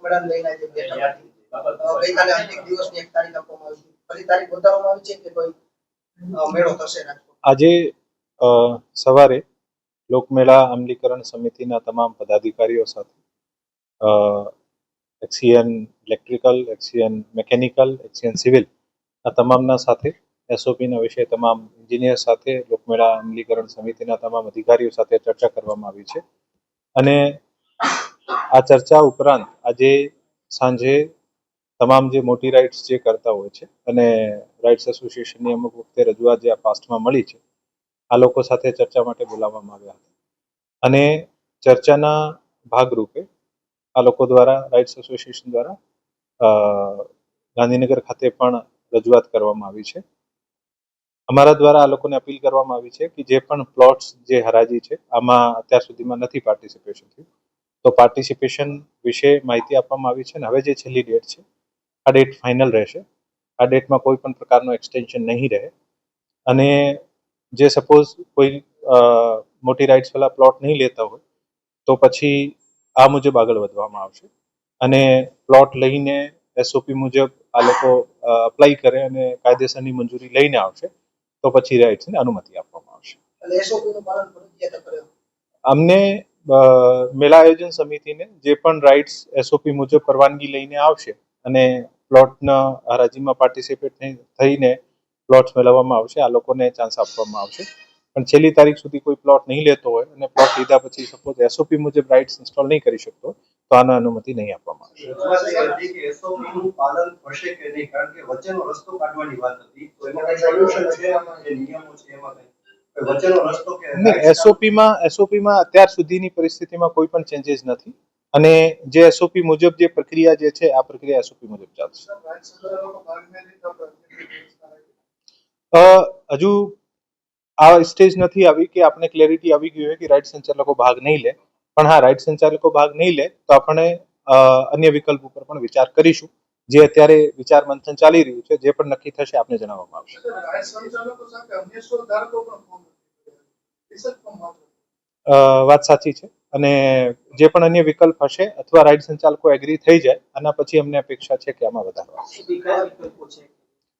લોકમેળાને લઈને આજે બેઠક ગઈકાલે અંતિમ દિવસની એક તારીખ આપવામાં આવી છે. ફરી તારીખ વધારવામાં આવી છે કે કોઈ મેળો થશે આજે સવારે લોકમેળા અમલીકરણ સમિતિના તમામ પદાધિકારીઓ સાથે XEN electrical XEN mechanical XEN civil આ તમામના સાથે એસઓપીના વિશે તમામ એન્જિનિયર સાથે લોકમેળા અમલીકરણ સમિતિના તમામ અધિકારીઓ સાથે ચર્ચા કરવામાં આવી છે. અને આ ચર્ચા ઉપરાંત આજે સાંજે તમામ જે મોટી રાઇટ્સ જે કરતા હોય છે અને રાઇટ્સ એસોસિએશનની અમુક વખતે રજૂઆત જે આ પાસ્ટમાં મળી છે, આ લોકો સાથે ચર્ચા માટે બોલાવવામાં આવ્યા હતા. અને ચર્ચાના ભાગરૂપે આ લોકો દ્વારા રાઇટ્સ એસોસિએશન દ્વારા ગાંધીનગર ખાતે પણ રજૂઆત કરવામાં આવી છે. અમારા દ્વારા આ લોકોને અપીલ કરવામાં આવી છે કે જે પણ પ્લોટ્સ જે હરાજી છે, આમાં અત્યાર સુધીમાં નથી પાર્ટિસિપેશન થયું. તો પાર્ટિસિપેશન વિશે માહિતી આપવામાં આવી છે અને હવે જે છેલ્લી ડેટ છે આ ડેટ ફાઇનલ રહેશે. આ ડેટમાં કોઈ પણ પ્રકારનો એક્સટેન્શન નહીં રહે. અને જે સપોઝ કોઈ મોટી રાઇટ્સ વાળા પ્લોટ નહીં લેતા હોય તો પછી આ મુજબ આગળ વધવામાં આવશે. અને પ્લોટ લઈને એસઓપી મુજબ આ લોકો અપ્લાય કરે અને કાયદેસરની મંજૂરી લઈને આવશે તો પછી રાઇટ્સને અનુમતિ આપવામાં આવશે. નું અમને મેળા આયોજન સમિતિને જે પણ રાઇટ્સ એસઓપી મુજબ પરવાનગી લઈને આવશે અને પ્લોટના હરાજીમાં પાર્ટિસિપેટ થઈને પ્લોટ્સ મેળવવામાં આવશે, આ લોકોને ચાન્સ આપવામાં આવશે. પણ છેલ્લી તારીખ સુધી કોઈ પ્લોટ નહીં લેતો હોય અને પ્લોટ લીધા પછી સપોઝ એસઓપી મુજબ રાઇટ્સ ઇન્સ્ટોલ નહીં કરી શકતો તો આને અનુમતિ નહીં આપવામાં આવશે. એસઓપીમાં એસઓપીમાં અત્યાર સુધીની પરિસ્થિતિમાં કોઈ પણ ચેન્જીસ નથી. અને જે એસઓપી મુજબ જે પ્રક્રિયા જે છે આ પ્રક્રિયા એસઓપી મુજબ ચાલશે. અ, હજુ આ સ્ટેજ નથી આવી કે આપણે ક્લેરિટી આવી ગઈ હોય કે રાઇટ સંચાલકો ભાગ નહીં લે. પણ હા રાઇટ સંચાલકો ભાગ નહીં લે તો આપણે અન્ય વિકલ્પ ઉપર પણ વિચાર કરીશું. જે અત્યારે વિચાર મંથન ચાલી રહ્યું છે જે પણ નક્કી થશે આપને જણાવવામાં આવશે. વાત સાચી છે. અને જે પણ અન્ય વિકલ્પ હશે અથવા રાઈડ સંચાલકો એગ્રી થઈ જાય આના પછી અમને અપેક્ષા છે કે આમાં વધારો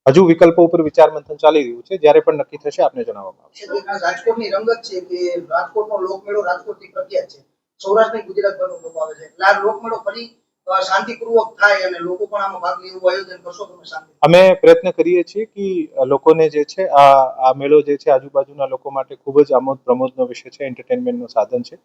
હજુ વિકલ્પો ઉપર વિચાર મંથન ચાલી રહ્યું છે. જ્યારે પણ નક્કી થશે આપને જણાવવામાં આવશે. રાજકોટની રંગત છે કે રાજકોટનો લોકમેળો રાજકોટથી પ્રખ્યાત છે. સૌરાષ્ટ્રની ગુજરાતભરનો લોકો આવે છે. એટલે આ લોકમેળો ફરી શાંતિપૂર્વક થાય અને લોકો પણ આમાં ભાગ લે એવું આયોજન કરશો તમે શાંતિ અમે પ્રયત્ન કરીએ છીએ કે લોકોને જે છે આ આ મેળો જે છે આજુબાજુના લોકો માટે ખૂબ જ આમોદ પ્રમોદનો વિષય છે એન્ટરટેનમેન્ટનું સાધન છે.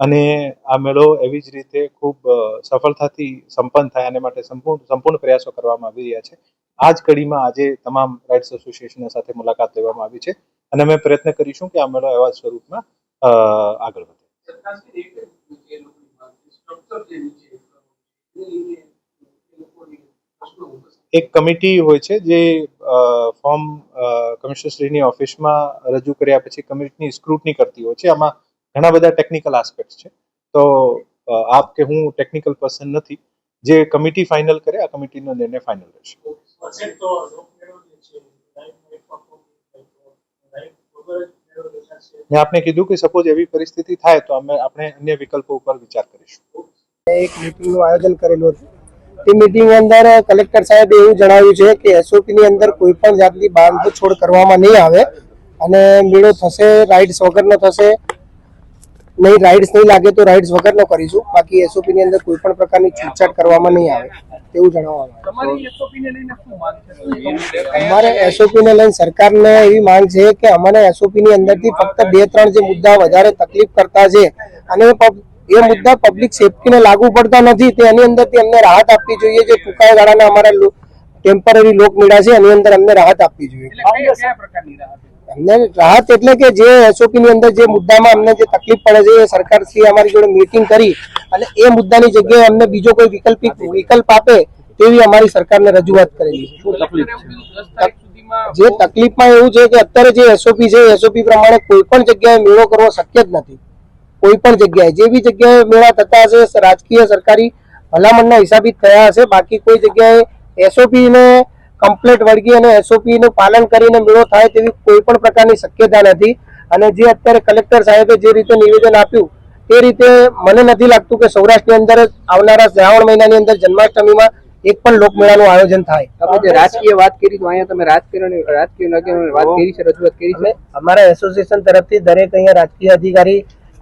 અને આ મેળો એવી જ રીતે ખૂબ સફળતાથી સંપન્ન થાય અને માટે સંપૂર્ણ સંપૂર્ણ પ્રયાસો કરવામાં આવી રહ્યા છે. આ જ કડીમાં આજે તમામ રાઇટ્સ એસોસિએશન સાથે મુલાકાત લેવામાં આવી છે. અને અમે પ્રયત્ન કરીશું કે આ મેળો એવા સ્વરૂપમાં અ, આગળ વધે. એક કમિટી હોય છે જે ફોર્મ કમિશનરશ્રીની ઓફિસમાં રજૂ કર્યા પછી કમિટીની સ્ક્રુટની કરતી હોય છે. આમાં ઘણા બધા ટેકનિકલ આસ્પેક્ટ છે. તો આપ કે હું ટેકનિકલ પર્સન નથી. જે કમિટી ફાઇનલ કરે, આ કમિટીનો નિર્ણય ફાઇનલ રહેશે. મેં આપને કીધું કે સપોઝ એવી પરિસ્થિતિ થાય તો અમે, આપણે અન્ય વિકલ્પો ઉપર વિચાર કરીશું. એક મીટિંગનું આયોજન કરેલું હતું. તે મીટિંગ અંદર કલેક્ટર સાહેબે એવું જણાવ્યું છે કે એસઓપીની અંદર કોઈ પણ જાતની બાંધછોડ કરવામાં નહીં આવે અને મેળો થશે રાઇડ્સ વગરનો થશે. નહીં રાઇડ્સ નહીં લાગે તો રાઇડ્સ વગરનો કરીશું. બાકી એસઓપીની અંદર કોઈ પણ પ્રકારની છૂટછાટ કરવામાં નહીં આવે તેવું જણાવવામાં અમારે એસઓપીને લઈને સરકારને એવી માંગ છે કે અમને એસઓપીની અંદરથી ફક્ત બે ત્રણ જે મુદ્દા વધારે તકલીફ કરતા છે અને એ મુદ્દા પબ્લિક સેફટીને લાગુ પડતા નથી. તેની અંદરથી અમને રાહત આપવી જોઈએ. જે ટૂંકા ગાળાના અમારા ટેમ્પરરી લોકમેળા છે એની અંદર અમને રાહત આપવી જોઈએ. અમને રાહત એટલે કે જે એસઓપી ની અંદર જે મુદ્દામાં અમને જે તકલીફ પડે છે એ સરકાર શ્રી અમારી જોડે મીટિંગ કરી અને એ મુદ્દાની જગ્યાએ અમને બીજો કોઈ વિકલ્પિક વિકલ્પ આપે તેવી અમારી સરકારને રજૂઆત કરેલી છે. જે તકલીફમાં એવું છે કે અત્યારે જે એસઓપી છે એસઓપી પ્રમાણે કોઈ પણ જગ્યાએ મેળો કરવો શક્ય જ નથી. કોઈ પણ જગ્યાએ. જે બી જગ્યાએ મેળા થતા હશે રાજકીય સરકારી ભલામણના હિસાબિત થયા હશે બાકી કોઈ જગ્યાએ એસઓપી ને કમ્પ્લેટ વળગી અને એસઓપી નું પાલન કરીને મેળો થાય તેવી કોઈ પણ પ્રકારની શક્યતા નથી. અને જે અત્યારે કલેક્ટર સાહેબે જે રીતે નિવેદન આપ્યું તે રીતે મને નથી લાગતું કે સૌરાષ્ટ્રની અંદર આવનારા શ્રાવણ મહિનાની અંદર જન્માષ્ટમીમાં એક પણ લોકમેળાનું આયોજન થાય. તમે જે રાજકીય વાત કરી તો અહીંયા તમે રાજકીય રાજકીય વાત કરી છે રજૂઆત કરી છે? અમારા એસોસિએશન તરફથી દરેક અહીંયા રાજકીય અધિકારી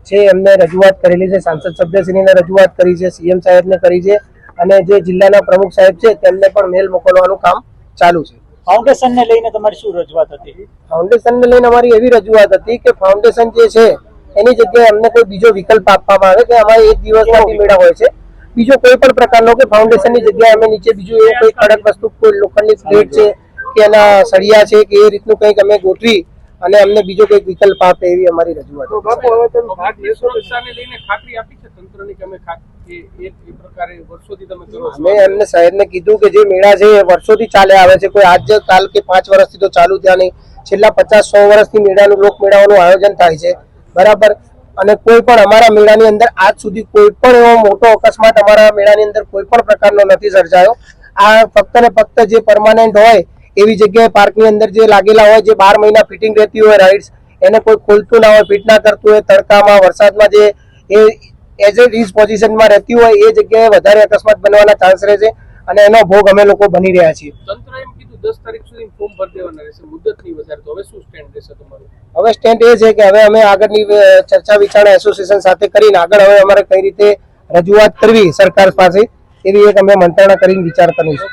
છે એમને રજૂઆત કરેલી છે સાંસદ સભ્યશ્રીને રજૂઆત કરી છે સીએમ સાહેબને કરી છે અને જે જિલ્લાના પ્રમુખ સાહેબ છે તેમને પણ મેલ મોકલવાનું કામ ચાલુ છે. ફાઉન્ડેશનને લઈને તમારી શું રજૂઆત હતી? ફાઉન્ડેશનને લઈને અમારી એવી રજૂઆત હતી કે ફાઉન્ડેશન જે છે એની જગ્યાએ અમને કોઈ બીજો વિકલ્પ આપવામાં આવે કે અમારે એક દિવસ માટે મેળા હોય છે. બીજો કોઈ પણ પ્રકારનો કે ફાઉન્ડેશનની જગ્યાએ અમે નીચે બીજું એવું કોઈ કડક વસ્તુ કોઈ લોખંડની પ્લેટ છે કે એના સળિયા છે કે એ રીતનું કંઈક અમે ગોઠવી અને અમને બીજો કંઈક વિકલ્પ આપે એવી અમારી રજૂઆત છે. પબ્લિકની સુરક્ષાને લઈને ખાતરી આપી છે તંત્રની કે અમે એમને સાહેબને કીધું કે જે મેળા છે એ વર્ષોથી ચાલે આવે છે કોઈ આજ કાલ કે પાંચ વર્ષથી તો ચાલુ થયા નહીં. છેલ્લા પચાસ સો વર્ષથી મેળાનું લોક મેળાઓનું આયોજન થાય છે. બરાબર? અને કોઈ પણ અમારા મેળાની અંદર આજ સુધી કોઈ પણ એવો મોટો અકસ્માત અમારા મેળાની અંદર કોઈ પણ પ્રકારનો નથી સર્જાયો. આ ફક્ત ને ફક્ત જે પરમાનન્ટ હોય એવી જગ્યાએ પાર્કની અંદર જે લાગેલા હોય જે બાર મહિના ફિટિંગ રહેતી હોય રાઇડ્સ એને કોઈ ખોલતું ના હોય ફિટ ના કરતું હોય તડકામાં વરસાદમાં જે એ એઝ એ રીઝ પોઝિશનમાં રહેતી હોય એ જગ્યાએ વધારે અકસ્માત બનવાના ચાન્સ રહે છે અને એનો ભોગ અમે લોકો બની રહ્યા છીએ. તંત્ર એમ કીધું દસ તારીખ સુધી ફોર્મ ભરી દેવાના રહેશે મુદત નહીં વધારે તો. હવે શું સ્ટેન્ડ રહેશે તમારું? હવે સ્ટેન્ડ એ છે કે હવે અમે આગળની ચર્ચા વિચારણા એસોસિએશન સાથે કરીને આગળ હવે અમારે કઈ રીતે રજૂઆત કરવી સરકાર પાસે એવી એક અમે મંત્રણા કરીને વિચાર કરીશું.